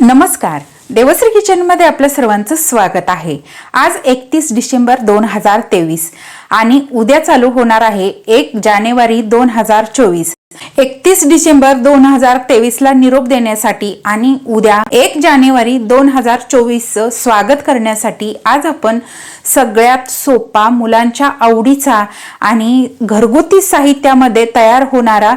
नमस्कार. देवश्री किचनमध्ये आपलं सर्वांचं स्वागत आहे. आज एकतीस डिसेंबर दोन हजार तेवीस आणि उद्या चालू होणार आहे एक जानेवारी दोन हजार चोवीस. एकतीस डिसेंबर दोन हजार तेवीसला निरोप देण्यासाठी आणि उद्या एक जानेवारी दोन हजार चोवीसचं स्वागत करण्यासाठी आज आपण सगळ्यात सोपा मुलांच्या आवडीचा आणि घरगुती साहित्यामध्ये तयार होणारा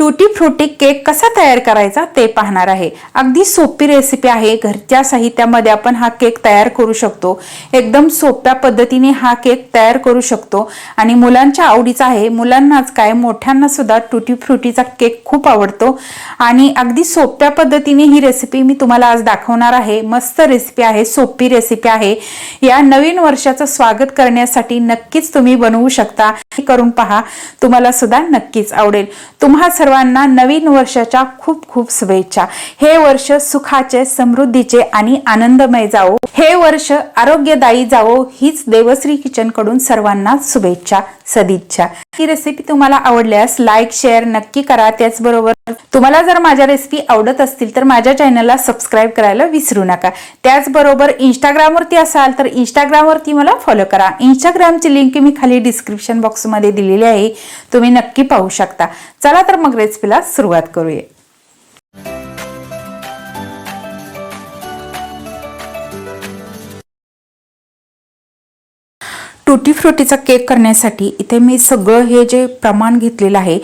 टुटी फ्रुटी केक कसा तयार करायचा ते पाहणार आहे. अगदी सोपी रेसिपी आहे. घरच्या साहित्यामध्ये आपण हा केक तयार करू शकतो. एकदम सोप्या पद्धतीने हा केक तयार करू शकतो. आणि मुलांच्या आवडीचा आहे. मुलांनाच काय मोठ्यांना सुद्धा टुटी फ्रुटीचा केक खूप आवडतो. आणि अगदी सोप्या पद्धतीने ही रेसिपी मी तुम्हाला आज दाखवणार आहे. मस्त रेसिपी आहे. सोपी रेसिपी आहे. या नवीन वर्षाचं स्वागत करण्यासाठी नक्कीच तुम्ही बनवू शकता. हे करून पहा. तुम्हाला सुद्धा नक्कीच आवडेल. तुम्हा सर्वांना नवीन वर्षाच्या खूप खूप शुभेच्छा. हे वर्ष सुखाचे समृद्धीचे आणि आनंदमय जावो. हे वर्ष आरोग्यदायी जावो हीच देवश्री किचनकडून सर्वांना शुभेच्छा सदिच्छा. ही रेसिपी तुम्हाला आवडल्यास लाईक शेअर नक्की करा. त्याचबरोबर तुम्हाला जर माझ्या रेसिपी आवडत असतील तर माझ्या चॅनलला सबस्क्राईब करायला विसरू नका. त्याचबरोबर इंस्टाग्रामवरती असाल तर इंस्टाग्रामवरती मला फॉलो करा. इंस्टाग्रामची लिंक मी खाली डिस्क्रिप्शन बॉक्समध्ये दिलेली आहे. तुम्ही नक्की पाहू शकता. चला तर मग रेसिपीला सुरुवात करूया. टुटी फ्रुटीचा केक करण्यासाठी इथे मी सगळं हे जे प्रमाण घेतलेलं आहे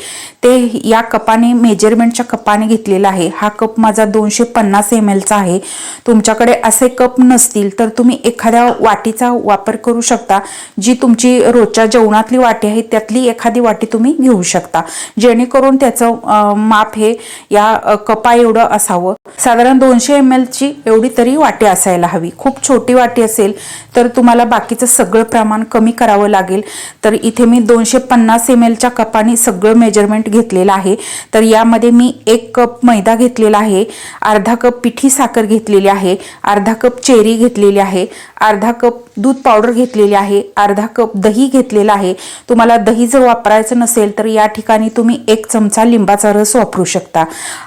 ते या कपाने मेजरमेंटच्या कपाने घेतलेला आहे. हा कप माझा दोनशे पन्नास एम एलचा आहे. तुमच्याकडे असे कप नसतील तर तुम्ही एखाद्या वाटीचा वापर करू शकता. जी तुमची रोजच्या जेवणातली वाटी आहे त्यातली एखादी वाटी तुम्ही घेऊ शकता. जेणेकरून त्याचं माप हे या कपा एवढं असावं. साधारण दोनशे एम एलची एवढी तरी वाटी असायला हवी. खूप छोटी वाटी असेल तर तुम्हाला बाकीचं सगळं प्रमाण कमी करावं लागेल. तर इथे मी दोनशे पन्नास एम एलच्या कपाने सगळं मेजरमेंट घेतलेलं आहे. तर यामध्ये मी एक कप मैदा घेतलेला आहे. अर्धा कप पिठी साखर घेतलेली आहे. अर्धा कप चेरी घेतलेली आहे. अर्धा कप दूध पावडर घेतलेली आहे. अर्धा कप दही घेतलेला आहे. तुम्हाला दही जर वापरायचं नसेल तर या ठिकाणी तुम्ही एक चमचा लिंबाचा रस वापरू शकता.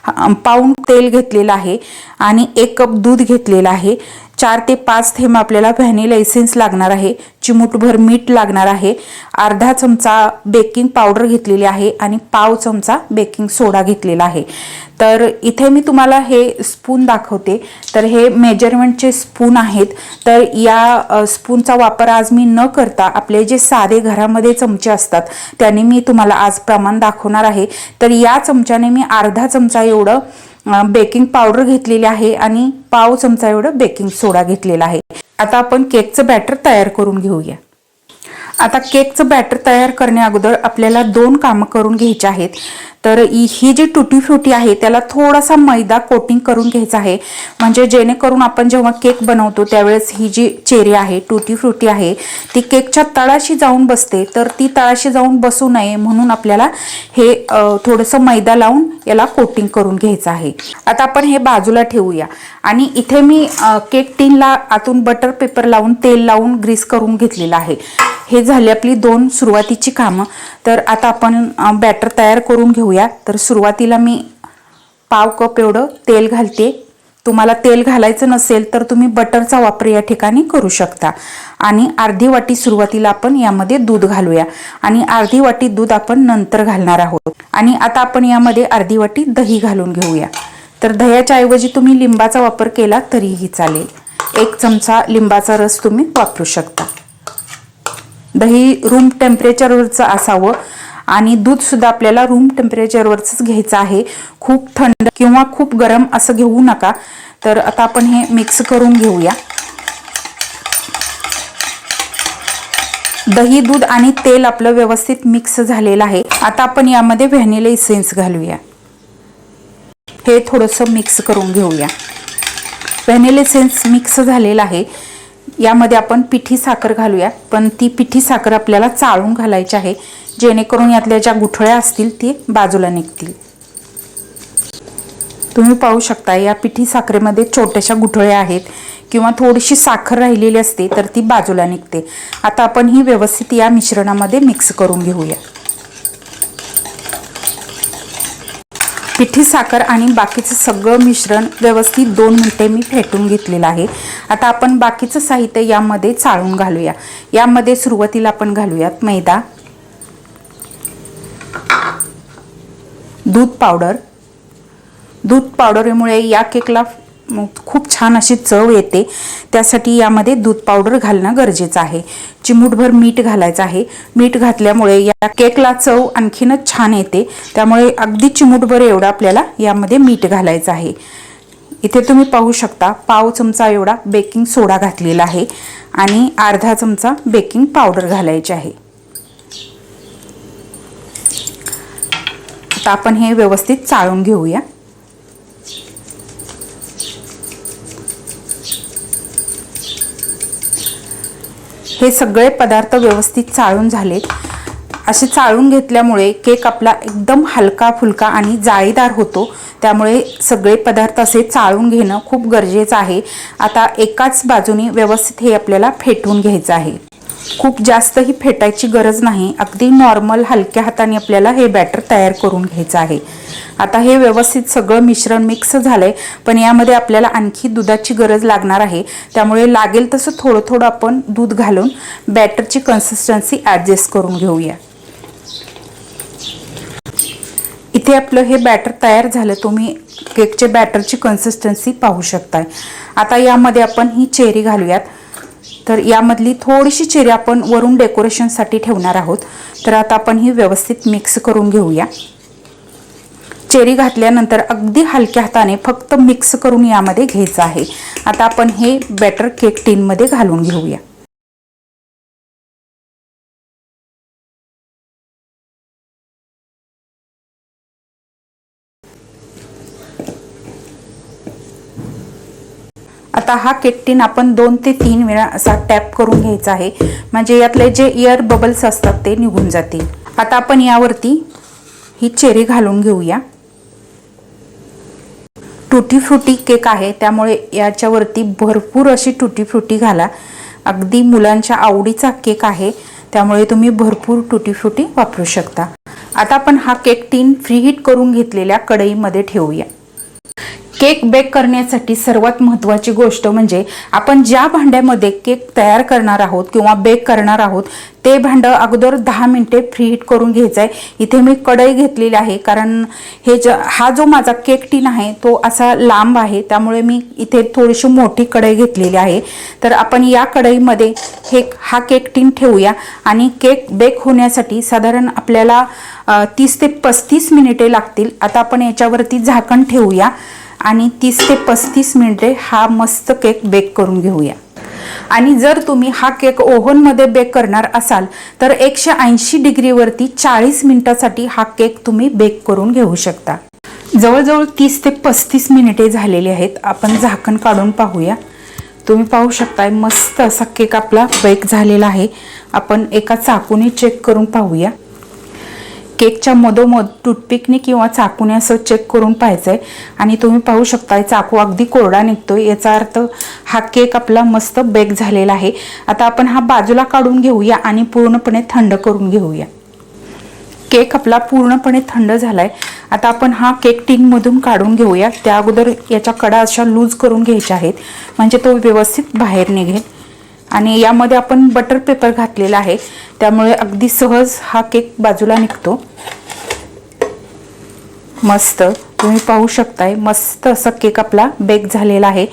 पाऊंड पाऊण तेल घेतलेलं आहे आणि एक कप दूध घेतलेलं आहे. चार ते पाच थेंब आपल्याला व्हॅनिला एसेन्स लागणार आहे. चिमूटभर मीठ लागणार आहे. अर्धा चमचा बेकिंग पावडर घेतलेली आहे आणि पाव चमचा बेकिंग सोडा घेतलेला आहे. तर इथे मी तुम्हाला हे स्पून दाखवते. तर हे मेजरमेंटचे स्पून आहेत. तर या स्पूनचा वापर आज मी न करता आपले जे साधे घरामध्ये चमचे असतात त्याने मी तुम्हाला आज प्रमाण दाखवणार आहे. तर या चमच्याने मी अर्धा चमचा एवढं बेकिंग पावडर घेतलेली आहे आणि पाव चमचा एवढं बेकिंग सोडा घेतलेला आहे. आता आपण केकचं बॅटर तयार करून घेऊया. आता केकचं बॅटर तयार करण्या अगोदर आपल्याला दोन कामं करून घ्यायची आहेत. तर ही जी टुटी फ्रुटी आहे त्याला थोडासा मैदा कोटिंग करून घ्यायचा आहे. म्हणजे जेणेकरून आपण जेव्हा केक बनवतो त्यावेळेस ही जी चेरी आहे टुटी फ्रुटी आहे ती केकच्या तळाशी जाऊन बसते. तर ती तळाशी जाऊन बसू नये म्हणून आपल्याला हे थोडंसं मैदा लावून याला कोटिंग करून घ्यायचं आहे. आता आपण हे बाजूला ठेवूया. आणि इथे मी केक टीनला आतून बटर पेपर लावून तेल लावून ग्रीस करून घेतलेलं आहे. हे झाली आपली दोन सुरुवातीची कामं. तर आता आपण बॅटर तयार करून घेऊ घेऊया तर सुरुवातीला मी पाव कप एवढं तेल घालते. तुम्हाला तेल घालायचं नसेल तर तुम्ही बटरचा वापर या ठिकाणी करू शकता. आणि अर्धी वाटी सुरुवातीला आपण यामध्ये दूध घालूया. आणि अर्धी वाटी दूध आपण नंतर घालणार आहोत. आणि आता आपण यामध्ये अर्धी वाटी दही घालून घेऊया. तर दह्याच्या ऐवजी तुम्ही लिंबाचा वापर केला तरीही चालेल. एक चमचा लिंबाचा रस तुम्ही वापरू शकता. दही रूम टेम्परेचरवरचं असावं. आणि दूध सुद्धा आपल्याला रूम टेम्परेचरवरच घ्यायचं आहे. खूप थंड किंवा खूप गरम असं घेऊ नका. तर आता आपण हे मिक्स करून घेऊया. दही दूध आणि तेल आपलं व्यवस्थित मिक्स झालेलं आहे. आता आपण यामध्ये व्हॅनिला इसेन्स घालूया. हे थोडंसं मिक्स करून घेऊया. व्हॅनिला इसेन्स मिक्स झालेलं आहे. यामध्ये आपण पिठी साखर घालूया. पण ती पिठी साखर आपल्याला चाळून घालायची आहे. जेणेकरून यातल्या ज्या गुठळ्या असतील ती बाजूला निघतील. तुम्ही पाहू शकता या पिठी साखरेमध्ये छोट्याशा गुठळ्या आहेत किंवा थोडीशी साखर राहिलेली असते तर ती बाजूला निघते. आता आपण ही व्यवस्थित या मिश्रणामध्ये मिक्स करून घेऊया. पिठी साखर आणि बाकीचं सगळं मिश्रण व्यवस्थित दोन मिनटे मी फेटून घेतलेलं आहे. आता आपण बाकीचं साहित्य यामध्ये चाळून घालूया. यामध्ये सुरुवातीला आपण घालूयात मैदा. दूध पावडर. दूध पावडरमुळे या केकला खूप छान अशी चव येते. त्यासाठी यामध्ये दूध पावडर घालणं गरजेचं आहे. चिमूटभर मीठ घालायचं आहे. मीठ घातल्यामुळे या केकला चव आणखीनच छान येते. त्यामुळे अगदी चिमूटभर एवढं आपल्याला यामध्ये मीठ घालायचं आहे. इथे तुम्ही पाहू शकता पाव चमचा एवढा बेकिंग सोडा घातलेला आहे आणि अर्धा चमचा बेकिंग पावडर घालायची आहे. आता आपण हे व्यवस्थित चाळून घेऊया. हे सगळे पदार्थ व्यवस्थित चाळून झालेत. असे चाळून घेतल्यामुळे केक आपला एकदम हलका फुलका आणि जाळीदार होतो. त्यामुळे सगळे पदार्थ असे चाळून घेणं खूप गरजेचं आहे. आता एकाच बाजूने व्यवस्थित हे आपल्याला फेटून घ्यायचं आहे. खूप जास्तही फेटायची गरज नाही. अगदी नॉर्मल हलक्या हाताने आपल्याला हे बॅटर तयार करून घ्यायचं आहे. आता हे व्यवस्थित सगळं मिश्रण मिक्स झालं आहे पण यामध्ये आपल्याला आणखी दुधाची गरज लागणार आहे. त्यामुळे लागेल तसं थोडं थोडं आपण दूध घालून बॅटरची कन्सिस्टन्सी ॲडजस्ट करून घेऊया. इथे आपलं हे बॅटर तयार झालं तुम्ही केकचे बॅटरची कन्सिस्टन्सी पाहू शकताय. आता यामध्ये आपण ही चेरी घालूयात. तर यामधली थोडीशी चेरी आपण वरून डेकोरेशनसाठी ठेवणार आहोत. तर आता आपण ही व्यवस्थित मिक्स करून घेऊया. चेरी घातल्यानंतर अगदी हलक्या हाताने फक्त मिक्स करून यामध्ये घ्यायचं आहे. आता आपण हे बॅटर केक टीनमध्ये घालून घेऊया. आता हा केक आपण दोन ते तीन वेळा असा टॅप करून घ्यायचा आहे. म्हणजे यातले जे इयर बबल्स असतात ते निघून जातील. आता आपण यावरती ही चेरी घालून घेऊया. टुटी फ्रुटी केक आहे त्यामुळे याच्यावरती भरपूर अशी टुटी फ्रुटी घाला. अगदी मुलांच्या आवडीचा केक आहे त्यामुळे तुम्ही भरपूर टुटी फ्रुटी वापरू शकता. आता आपण हा केक टीन फ्रीहीट करून घेतलेल्या कढईमध्ये ठेवूया. केक बेक करण्यासाठी सर्वात महत्त्वाची गोष्ट म्हणजे आपण ज्या भांड्यामध्ये केक तयार करणार आहोत किंवा बेक करणार आहोत ते भांडं अगोदर दहा मिनटे फ्रीहीट करून घ्यायचं आहे इथे मी कढई घेतलेली आहे कारण हे ज हा जो माझा केक टीन आहे तो असा लांब आहे त्यामुळे मी इथे थोडीशी मोठी कढई घेतलेली आहे. तर आपण या कढईमध्ये हे हा केक टीन ठेवूया आणि केक बेक होण्यासाठी साधारण आपल्याला तीस ते पस्तीस मिनिटे लागतील. आता आपण याच्यावरती झाकण ठेवूया. आणि तीस ते पस्तीस मिनिटे हा मस्त केक बेक करून घेऊया. आणि जर तुम्ही हा केक ओव्हनमध्ये बेक करणार असाल तर एकशे ऐंशी डिग्रीवरती चाळीस मिनिटासाठी हा केक तुम्ही बेक करून घेऊ शकता. जवळजवळ तीस ते पस्तीस मिनिटे झालेली आहेत. आपण झाकण काढून पाहूया. तुम्ही पाहू शकताय मस्त असा केक आपला बेक झालेला आहे. आपण एका चाकूने चेक करून पाहूया. केकच्या मधोमध टूथपिकने किंवा चाकूने असं चेक करून पाहायचं आहे आणि तुम्ही पाहू शकताय चाकू अगदी कोरडा निघतो याचा अर्थ हा केक आपला मस्त बेक झालेला आहे. आता आपण हा बाजूला काढून घेऊया आणि पूर्णपणे थंड करून घेऊया. केक आपला पूर्णपणे थंड झाला आहे आता आपण हा केक टिंगमधून काढून घेऊया. त्या अगोदर याच्या कडा अशा लूज करून घ्यायच्या आहेत. म्हणजे तो व्यवस्थित बाहेर निघेल. आणि यामध्ये आपण बटर पेपर घातलेला आहे. त्यामुळे अगदी सहज हा केक बाजूला निघतो. मस्त. तुम्ही पाहू शकताय मस्त असा केक आपला बेक झालेला आहे.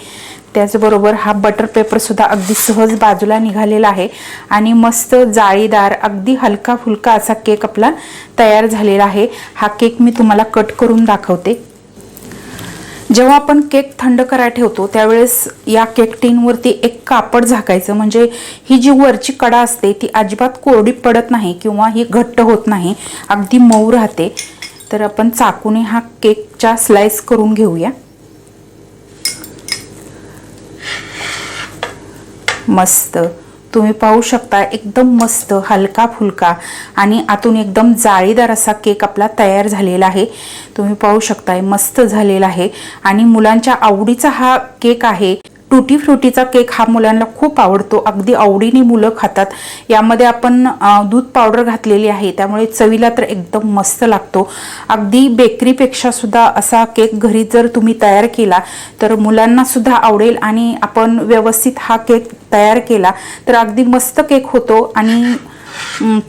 त्याचबरोबर हा बटर पेपर सुद्धा अगदी सहज बाजूला निघालेला आहे. आणि मस्त जाळीदार अगदी हलका फुलका असा केक आपला तयार झालेला आहे. हा केक मी तुम्हाला कट करून दाखवते. जेव्हा आपण केक थंड करायला ठेवतो त्यावेळेस या केक टीनवरती एक कापड झाकायचं. म्हणजे ही जी वरची कडा असते ती अजिबात कोरडी पडत नाही किंवा ही घट्ट होत नाही. अगदी मऊ राहते. तर आपण चाकूने हा केकच्या स्लाइस करून घेऊया. मस्त. तुम्ही पाहू शकता एकदम मस्त हलका फुलका आणि आतून एकदम जाळीदार असा केक आपला तयार झालेला आहे. तुम्ही पाहू शकताय मस्त झालेला आहे. आणि मुलांच्या आवडीचा हा केक आहे टुटी फ्रुटीचा केक हा मुलांना खूप आवडतो. अगदी आवडीने मुलं खातात. यामध्ये आपण दूध पावडर घातलेली आहे. त्यामुळे चवीला तर एकदम मस्त लागतो. अगदी बेकरीपेक्षा सुद्धा असा केक घरी जर तुम्ही तयार केला तर मुलांना सुद्धा आवडेल आणि आपण व्यवस्थित हा केक तयार केला तर अगदी मस्त केक होतो आणि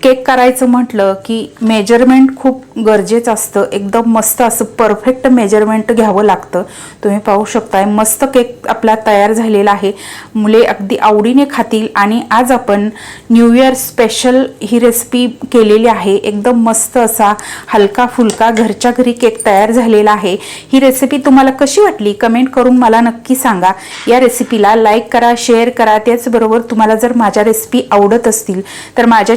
केक करायचं म्हटलं की मेजरमेंट खूप गरजेचं असतं. एकदम मस्त असं परफेक्ट मेजरमेंट घ्यावं लागतं. तुम्ही पाहू शकताय मस्त केक आपला तयार झालेला आहे. मुले अगदी आवडीने खातील आणि आज आपण न्यू इयर स्पेशल ही रेसिपी केलेली आहे. एकदम मस्त असा हलका फुलका घरच्या घरी केक तयार झालेला आहे. ही रेसिपी तुम्हाला कशी वाटली? कमेंट करून मला नक्की सांगा. या रेसिपीला लाईक करा शेअर करा. त्याचबरोबर तुम्हाला जर माझ्या रेसिपी आवडत असतील तर माझ्या